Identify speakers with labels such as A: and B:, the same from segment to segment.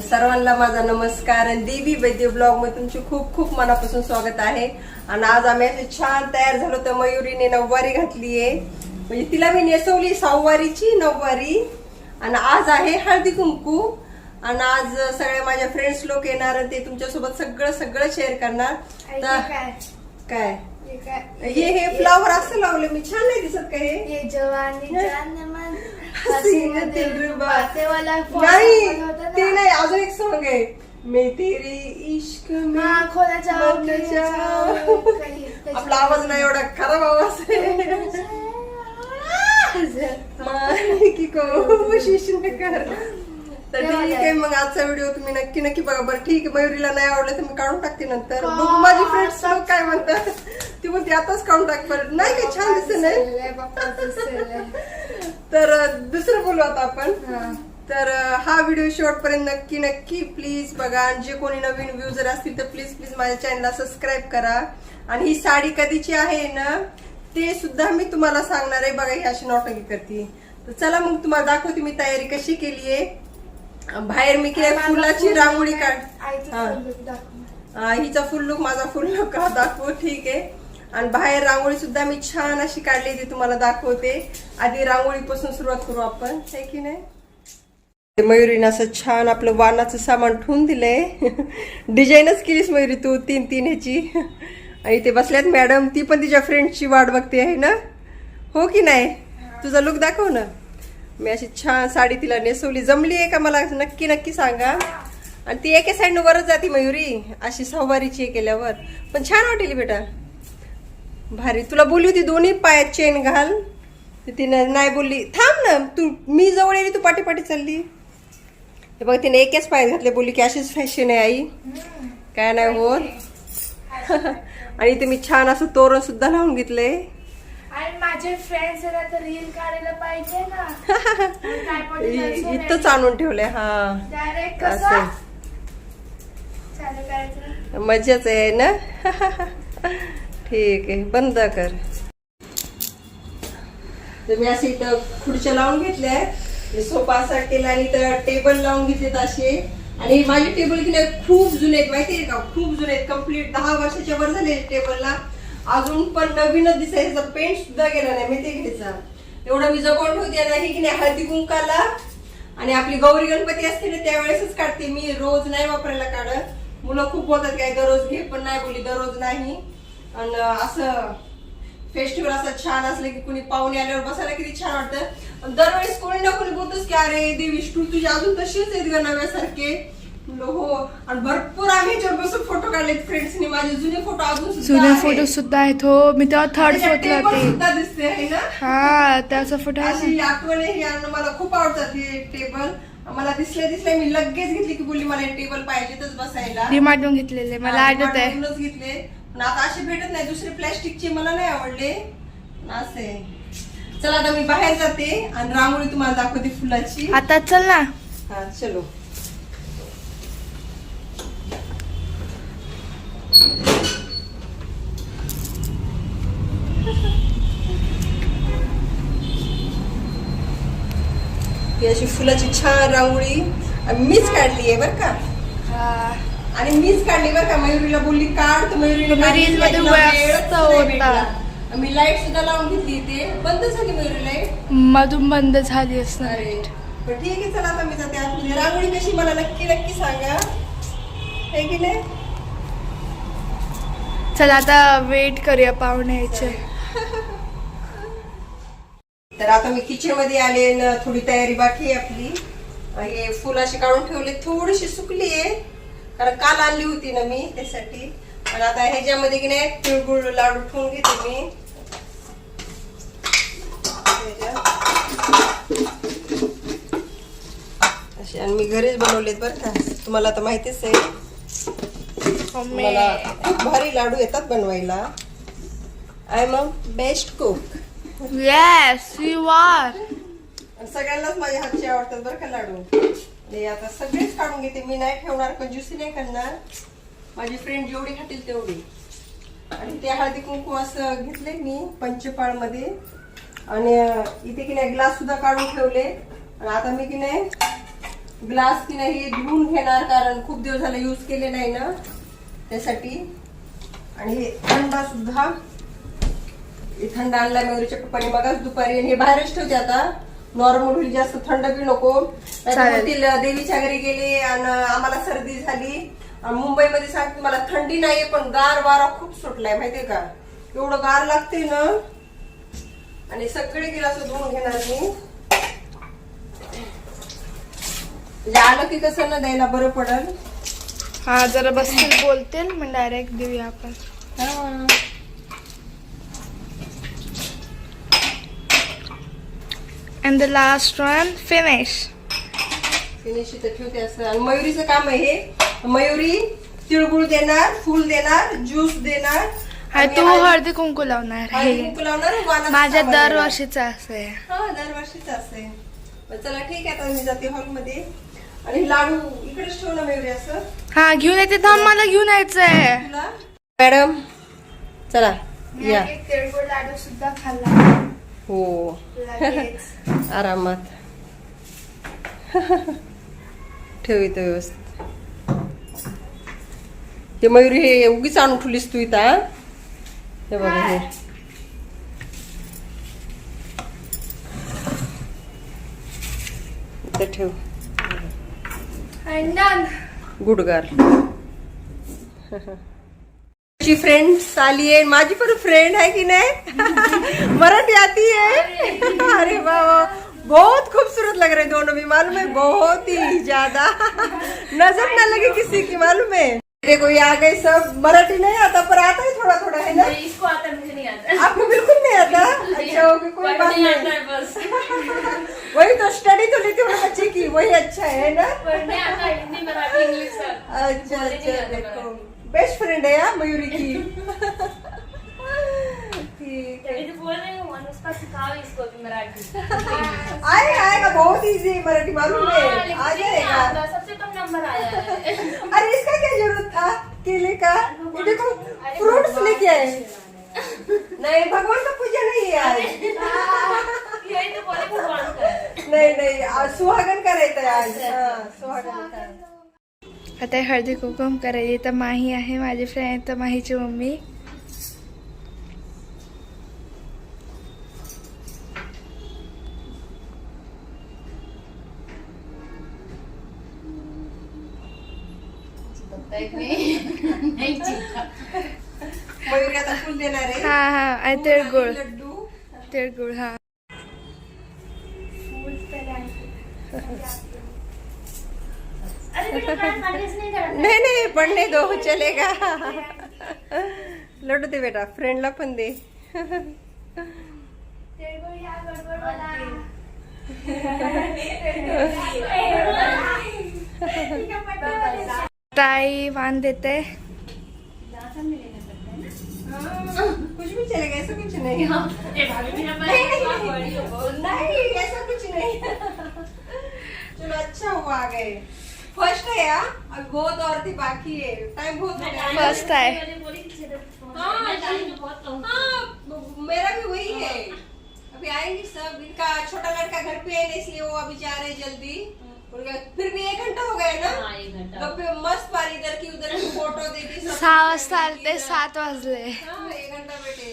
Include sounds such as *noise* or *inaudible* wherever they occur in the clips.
A: सर्वांना माझा नमस्कार आणि देवी वैद्य ब्लॉगमध्ये तुमचे खूप खूप मनापासून स्वागत आहे. आणि आज आम्ही असे छान तयार झालो तर मयुरीने नऊवारी घातलीये म्हणजे तिला मी नेसवली सहावारीची नऊवारी. आणि आज आहे हळदी कुंकू. आणि आज सगळे माझ्या फ्रेंड्स लोक येणार ते तुमच्यासोबत सगळं सगळं शेअर करणार. तर
B: काय?
A: काय?
B: हे काय
A: हे फ्लावर असं लावले मी. छान नाही दिसत का हे?
B: जवानी
A: नाही ते नाही अजून एक सॉंग आहे. मैं तेरे इश्क में
B: हा
A: आपला आवाज नाही एवढा खराब आवाज की कोशिश कर. तर ठीक आहे मग आजचा व्हिडिओ तुम्ही नक्की नक्की बघा. बरं ठीक आहे मयुरीला नाही आवडलं तर मी काढून टाकते नंतर. बघू माझी फ्रेंड्स लोक काय म्हणतात. ती म्हणते आताच काढून टाक बरं. नाही काही छान दिसत नाही. तर दुसरं बोलू आता आपण.
B: हा.
A: तर हा व्हिडिओ शेवटपर्यंत नक्की नक्की प्लीज बघा. जे कोणी नवीन व्ह्यू जर असतील तर प्लीज प्लीज माझ्या चॅनलला सबस्क्राईब करा. आणि ही साडी कधीची आहे ना ते सुद्धा मी तुम्हाला सांगणार आहे. बघा ही अशी नॉटंगी करते. तर चला मग तुम्हाला दाखवते मी तयारी कशी केली आहे. बाहेर मी केली फुलाची रांगोळी काढ हा. हिचा फुल लुक माझा फुल लुक दाखवू. ठीक आहे. आणि बाहेर रांगोळी सुद्धा मी छान अशी काढली ती तुम्हाला दाखवते. आधी रांगोळीपासून सुरुवात करू आपण. हे की नाही? मयुरीनं असं छान आपलं वानाचं सामान ठेवून दिलंय. डिझाईनच केलीस मयुरी तू तीन तीन ह्याची. आणि ते बसल्यात मॅडम ती पण तिच्या फ्रेंडची वाट बघते आहे ना? हो की नाही? तुझा लुक दाखव ना. मी अशी छान साडी तिला नेसवली. जमली आहे का मला? नक्की नक्की सांगा. आणि ती एका साईडनं वरच जाते मयुरी. अशी सहावारीची केल्यावर. पण छान वाटेली बेटा. भारी. तुला बोलली होती दोन्ही पायात चेन घाल. तिने नाही बोलली. थांब ना तू मी जवळ येईल तू पाठी पाठी चालली. हे बघ तिने एकच पायात घातले बोलली की अशीच फॅशन आहे आई. काय नाही होत. *laughs* आणि इथे मी छान असं तोरण सुद्धा लावून घेतले.
B: आणि माझे फ्रेंड्स तर रील काढायला पाहिजे ना. *laughs*
A: इथंच आणून ठेवलंय हा. असं. मजाच आहे ना? *laughs* ठीक आहे बंद कर. तर मी असे इथं खुर्च्या लावून घेतल्या सोफा असा केला आणि इथं टेबल लावून घेतलेत असे. आणि माझे टेबल की नाही खूप जुने आहेत माहिती आहे का? खूप जुने आहेत. कंप्लीट दहा वर्षाच्या वर झाले टेबलला अजून पण नवीनच दिसायचा पेंट सुद्धा गेला नाही मी ते घ्यायचा एवढं मी जपून ठेवते नाही की नाही हळदी कुंकाला. आणि आपली गौरी गणपती असते ना त्यावेळेसच काढते मी. रोज नाही वापरायला काढत. मुलं खूप बोलतात काय दररोज घे. पण नाही बोली दररोज नाही. आणि असं फेस्टिवल असं छान असलं की कुणी पाहुणे आल्यावर बसायला किती छान वाटतं. दरवेळेस कोणी ना कोणी बोलतोच की अरे देवीश तू तुझे अजून तशीच आहेत ग नव्यासारखे. हो. आणि भरपूर आम्ही बसून फोटो काढले फ्रेंड्सनी माझे जुने फोटो अजून सुद्धा
C: जुने. फोटो सुद्धा आहेत. हो मी तेव्हा थर्ड होते.
A: सुद्धा दिसते आहे ना?
C: हा त्याचा फोटो आहे.
A: अशी आठवण आहे आणि मला खूप आवडतात हे टेबल मला दिसले दिसले मी लगेच घेतली की बोलली मला टेबल पाहिजेतच बसायला.
C: घेतलेले मला आठवत आहे
A: घेतले. पण आता असे भेटत नाही दुसरे प्लॅस्टिकचे मला नाही आवडले. असे. चला आता मी बाहेर जाते आणि रांगोळी तुम्हाला दाखवते फुलाची.
C: आता चल ना.
A: हा चलो. ही अशी फुलाची छान रांगोळी. मीच काढली आहे बरं का.
C: हा.
A: आणि मीच काढली बरं का मयुरीला बोलली काढ तर
C: तुम्ही reel मध्ये व्यस्त होता.
A: भेटला. मी लाइट सुद्धा लावून घेतली इथे. बंद झाली मयुरी लाइट
C: मधून बंद झाली असणार
A: अरे पण ठीक आहे चला आता मी जाते आतमध्ये. रांगोळी कशी मला नक्की नक्की सांगा. हे की नाही?
C: चल आता वेट करूया पाहुणे यायचे.
A: तर आता मी किचनमध्ये आले न थोडी तयारी बाकी आहे आपली. हे फुल अशी काढून ठेवले थोडीशी सुकली आहे कारण काल आणली होती ना मी त्यासाठी. आणि आता ह्याच्यामध्ये की नाही तिळगुळ लाडू ठेवून घेते मी. असे आणि मी घरीच बनवलेत बरं का. तुम्हाला आता माहितीच आहे. मला खूप भारी लाडू येतात बनवायला. I am a best cook.
C: Yes you are
A: सगळ्यांनाच माझ्या हातचे आवडतात बरं का लाडू. नाही आता सगळेच काढून घेते. मी नाही ठेवणार कंजूसी नाही करणार. माझी फ्रेंड जेवढी खातील तेवढी. आणि ते हळदी कुंकू असं घेतले मी पंचपाळमध्ये आणि इथे की नाही ग्लास सुद्धा काढून ठेवले. आणि आता मी की नाही ग्लास की नाही धुवून घेणार कारण खूप दिवस झाले यूज केले नाही ना त्यासाठी. आणि हे थंडा सुद्धा. थंड आणला मेवरीच्या पप्पाने. मगाच दुपारी आणि हे बाहेरच ठेवते आता. नॉर्मल होईल जास्त थंड बी नको. देवीच्या घरी गेले आणि आम्हाला सर्दी झाली. मुंबईमध्ये सांगते मला थंडी नाहीये पण गार वारा खूप सुटलाय माहितीये का? एवढं गार लागते ना. आणि सगळे गिलास धुवून घेणार मी. म्हणजे आलं की कसं ना द्यायला बरं पडल.
C: हा जरा बसतील बोलतील मग डायरेक्ट देऊया आपण. And the last one finish
A: finish इथं ठेवते असं. आणि मयुरीचं काम आहे हे. मयुरी तिळगुळ देणार फुल देणार ज्यूस देणार.
C: हा
A: आणि
C: तू
A: हळदी-
C: हळदी कुंकू लावणार
A: हळदी
C: हे
A: कुंकू लावणार वाणाचं
C: माझ्या
A: सामान देणार.
C: दरवर्षीचं असं
A: हा दरवर्षीच असते पण चला ठीक आहे आता मी जाते हॉलमध्ये. आणि लाडू इकडेच ठेव ना मयुरी असं.
C: हा घेऊन येते थांब मला घेऊन यायचंय.
A: तुला? मॅडम चला या.
C: तिळगुळ लाडू सुद्धा खाल्ला.
A: हो. आरामात ठेव इथं व्यवस्थित ते मयुरी हे उगीच आणून ठेवलीस तू इथं हा? हे बघा हे ठेव
C: And
A: गुड फ्रेंड आली आहे माझी पण फ्रेंड है कि नहीं? *laughs* मराठी आती है। अरे। बाबा बहुत खूबसूरत लग रहे दोनों भी मालूम है बहुत ही ज़्यादा। नज़र न लगे किसी की मालूम है। देखो ये आ गए सब। मराठी नहीं आता पर आता है थोड़ा थोड़ा है ना?
B: इसको आता मुझे नहीं आता।
A: आपको बिल्कुल नहीं आता? *laughs* अच्छा ओके कोई बात
B: पढ़ने आता
A: नहीं।
B: है बस। *laughs*
A: वही तो स्टडी तो लेती हूँ बच्चे की वही अच्छा है ना?
B: पढ़ने आता है हिंदी मराठी इंग्लिश
A: अच्छा अच्छा देखो। बेस्ट फ्रेंड है यार मयूरी की। ठीक है।
B: हूँ *laughs*
A: आएगा आएगा बहुत इजी मराठी मालूम है।
B: हाँ,
A: आ जाएगा।
B: सबसे कम नंबर आया *laughs*
A: अरे इसका क्या ज़रूरत था? केले का? ये देखो फ्रूट्स लेके आए। नहीं भगवान का पूजा नहीं है आज।
B: यही तो बोले भगवान का
A: नहीं नहीं सुहागन का रहता है आज। हाँ, सुहागन का
C: आता हळदी कुंकुम करायची तर माही आहे माझी फ्रेंड तर माहीची मम्मी. *laughs* हा हा आणि तिळगुळ तिळगुळ हा.
A: पढ़ने दो *laughs* चलेगा। लड्डू दे बेटा फ्रेंडला पण दे।
B: तिळगुळ या गडबड वाला
C: ताई वाण देते।
A: कुछ भी चलेगा ऐसा कुछ नहीं। नहीं ऐसा कुछ नहीं। चलो अच्छा हुआ आ गए फ़र्स्ट है यार अभी बहुत और थी बाकी है। टाइम बहुत हो। गया
C: First है।
B: मैंने बोली कि छेद
A: हाँ,
B: मैं तो बहुत कम।
A: हाँ मेरा भी वही है। अभी आएँगे सब। इनका छोटा लड़का घर पे है ना इसलिए वो अभी जा रहे हैं जल्दी। फिर भी एक घंटा हो गया ना?
B: हाँ घंटा।
A: गप्पे मस्त बार इधर की उधर की फ़ोटो देखी सब
C: सहा वाजता आलते सात वाजले
A: हाँ एक घंटा बैठे।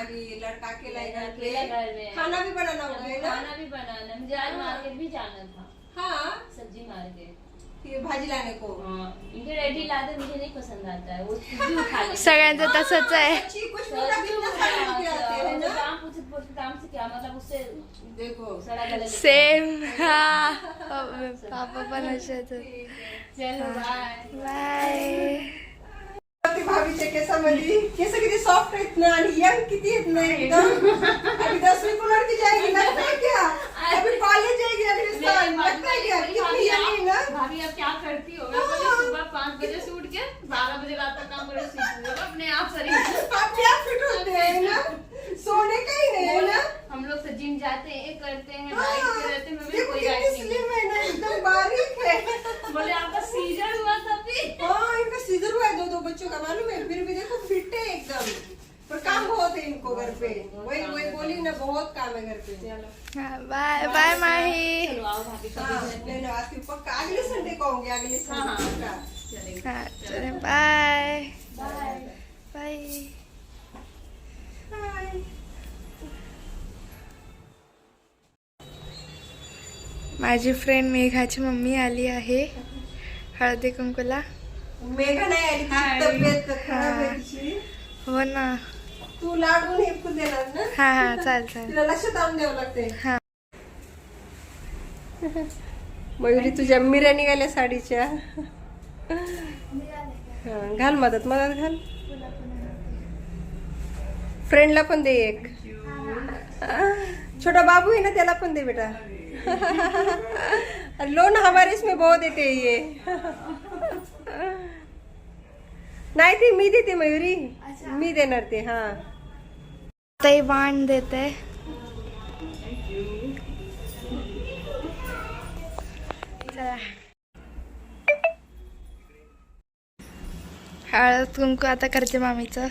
A: अभी लड़का अकेला है।
B: है।
A: खाना भी बनाना होगा ना?
B: खाना भी बनाना मुझे आज मार्केट भी जाना था।
A: हाँ।
B: सब्ज़ी मार्केट।
A: फिर भाजी लाने को।
B: हाँ इनके रेडी लाते मुझे नहीं पसंद आता है वो खुद भी उठा लेते
C: सगळ्यांचं तसंच आहे.
A: अच्छी कुछ
B: हैं।
A: लोग अभी इतना सारे रुपये आते हैं
B: मतलब
A: ना।
B: दाम पूछे पूछे दाम से क्या मतलब उससे
A: देखो।
B: सड़ा गला लेते हैं।
C: सेम हा। पापा पण असेच
B: चलो बाय
C: बाय
A: ती भाभीच्या केसामध्ये केस किती सॉफ्ट आहेत ना आणि यंग किती आहेत ना एकदम अभी दसवीं को लड़की जाएगी लगता है क्या? अभी कॉलेज लगता है कितनी ना
B: भाभी क्या करती हो? मैं सुबह पाँच बजे से उठ के बारह बजे रात तक काम करे सीखूँगा अपने आप शरीर
A: आप क्या फिट होते हैं ना? सोने का ही नहीं है ना?
B: हम लोग तो जिम जाते हैं करते हैं
A: हाँ,
B: डाइट पे रहते हैं मैं कोई डाइट नहीं
A: स्लिम है ना एकदम बारीक है। *laughs*
B: बोले आपका सीज़न हुआ तभी।
A: हाँ इनका सीजर हुआ है दो दो बच्चों का मालूम है? इनको घर पे। वही वही बोली ना बहुत काम है घर पे।
C: हाँ, बाय बाय माही।
B: चलो आओ भाभी का
A: नहीं नहीं आती पक्का अगले संडे को आऊंगी अगले
B: हाँ,
A: संडे
B: हाँ।
A: पक्का।
B: चलेगा।
C: हाँ चले बाय बाय. माझी फ्रेंड मेघाची मम्मी आली आहे. हळदी कुंकूला
A: मेघा नाही आली तब्येत खराब आहे तिची.
C: हो ना.
A: तू लाडून हे फुल देणार ना?
C: हा हा चाल चाल
A: तिला लक्षात आणून द्यावं लागते
C: हा. *laughs*
A: मयुरी तुझ्या मिऱ्या निघाल्या साडीच्या. हा, घाल मदत मदत घाल. फ्रेंडला पण दे एक. छोटा बाबू है ना त्याला पण दे बेटा. *laughs* लोन हमारे इसमें बहुत देते ये. *laughs* नाही ते मी देते मयुरी. मी देणार ते हा.
C: ताई बाण देते। चला। हळद कुंकू आता करते मामीचं.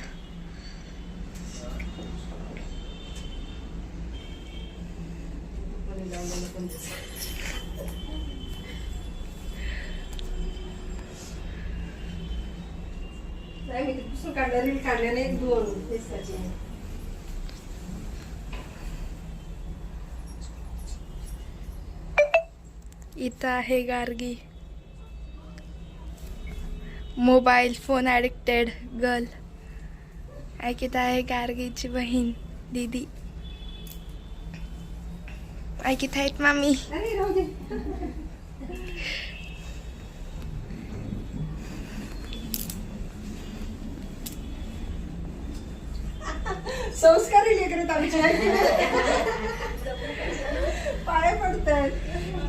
A: नाही मी नाही दोन
C: इथं आहे Gargi. Mobile phone addicted girl ऐकित आहे गार्गीची बहीण दीदी. ऐकित आहेत मामी.
A: अरे राहू दे संस्कारी लेकरत आमची. पाय पडतायत.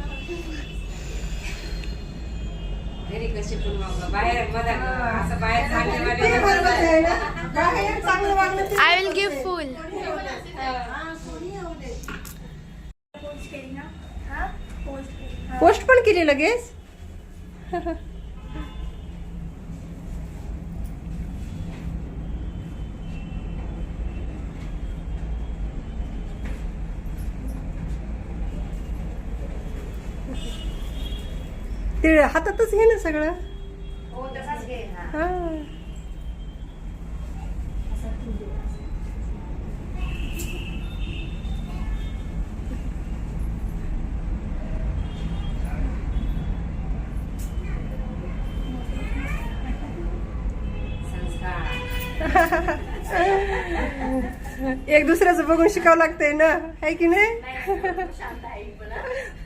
D: घरी कशी पण. बाहेर असं बाहेर चांगले
A: बाहेर चांगलं
C: I will give full
A: post पण केली लगेच? *laughs* ते हातातच घे ना सगळं.
D: हो हा. *laughs*
A: एक दुसऱ्याचं बघून शिकावं लागतंय ना. है की नाही?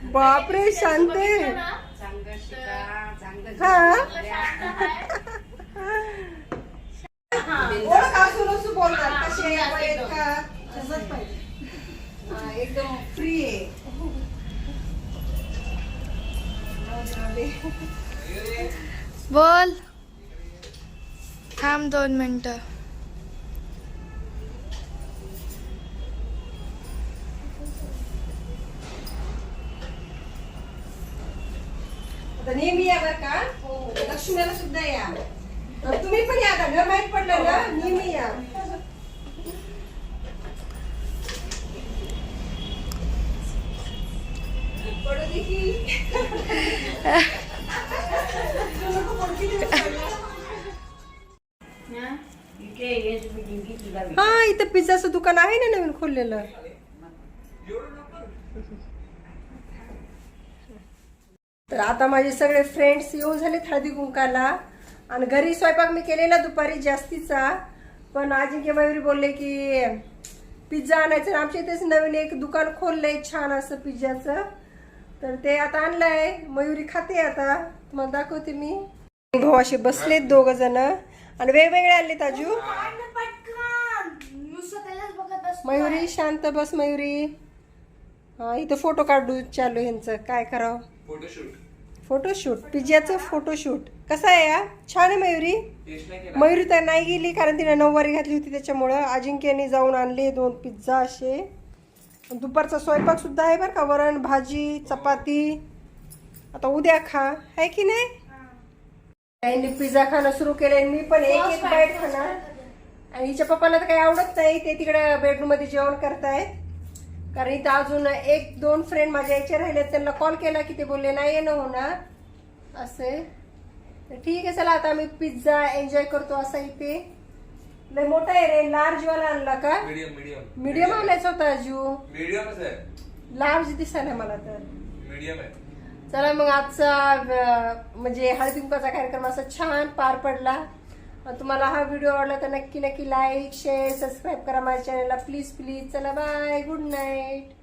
A: बापरे शांत एकदम फ्री आहे
C: बोल. थांब दोन मिनटं.
A: आता नेहमी या बर का लक्ष्मीला सुद्धा या तुम्ही पण या आता घर माहीत पडलं ना नेहमी या हा इथं पिझ्झाचं दुकान आहे ना नवीन खोललेलं तर आता माझे सगळे फ्रेंड्स येऊन झालेत हळदी कुंकाला. आणि घरी स्वयंपाक मी केलेला दुपारी जास्तीचा. पण अजिंक्य मयुरी बोलले की पिझ्झा आणायचं. आमच्या इथेच नवीन एक दुकान खोललंय छान असं पिझ्झाचं. तर ते आता आणलंय. मयुरी खाते आता. तुम्हाला दाखवते मी. भाऊ असे बसलेत दोघ जण. आणि वेगवेगळे आले ताजू मयुरी शांत बस मयुरी. हा इथं फोटो काढू चालू ह्यांचं काय करावं?
E: फोटोशूट
A: फोटोशूट पिझ्झाचं फोटोशूट कसं आहे या छान आहे मयुरी. मयुरी तर नाही गेली कारण तिने नऊवारी घातली होती त्याच्यामुळं. अजिंक्यने जाऊन आणले दोन पिझ्झा असे. दुपारचा स्वयंपाक सुद्धा आहे बरं का? वरण भाजी चपाती. आता उद्या खा. आहे की नाही? त्यांनी पिझ्झा खाणं सुरू केलंय. मी पण एक एक बाईट खाणार. आणि हिच्या पप्पाला तर काही आवडत नाही. ते तिकडे बेडरूममध्ये जेवण करतायत. कारण इथं अजून एक दोन फ्रेंड माझ्या यायचे राहिले त्यांना कॉल केला की ते बोलले नाही येणं होणार. असे. ठीक आहे चला आता आम्ही पिझ्झा एन्जॉय करतो असा इथे. लय मोठा आहे रे लार्ज वाला आणला का?
E: मीडियम मीडियम
A: मीडियम आणायचा होता अजू
E: मीडियमच आहे
A: लार्ज दिसायला मला तर.
E: मीडियम आहे.
A: चला मग आजचा म्हणजे हळदी कुंकाचा कार्यक्रम असा छान पार पडला. तुम्हाला हा व्हिडिओ आवडला तर नक्की नक्की लाईक शेअर सबस्क्राईब करा माझ्या चॅनलला प्लीज प्लीज चला बाय गुड नाईट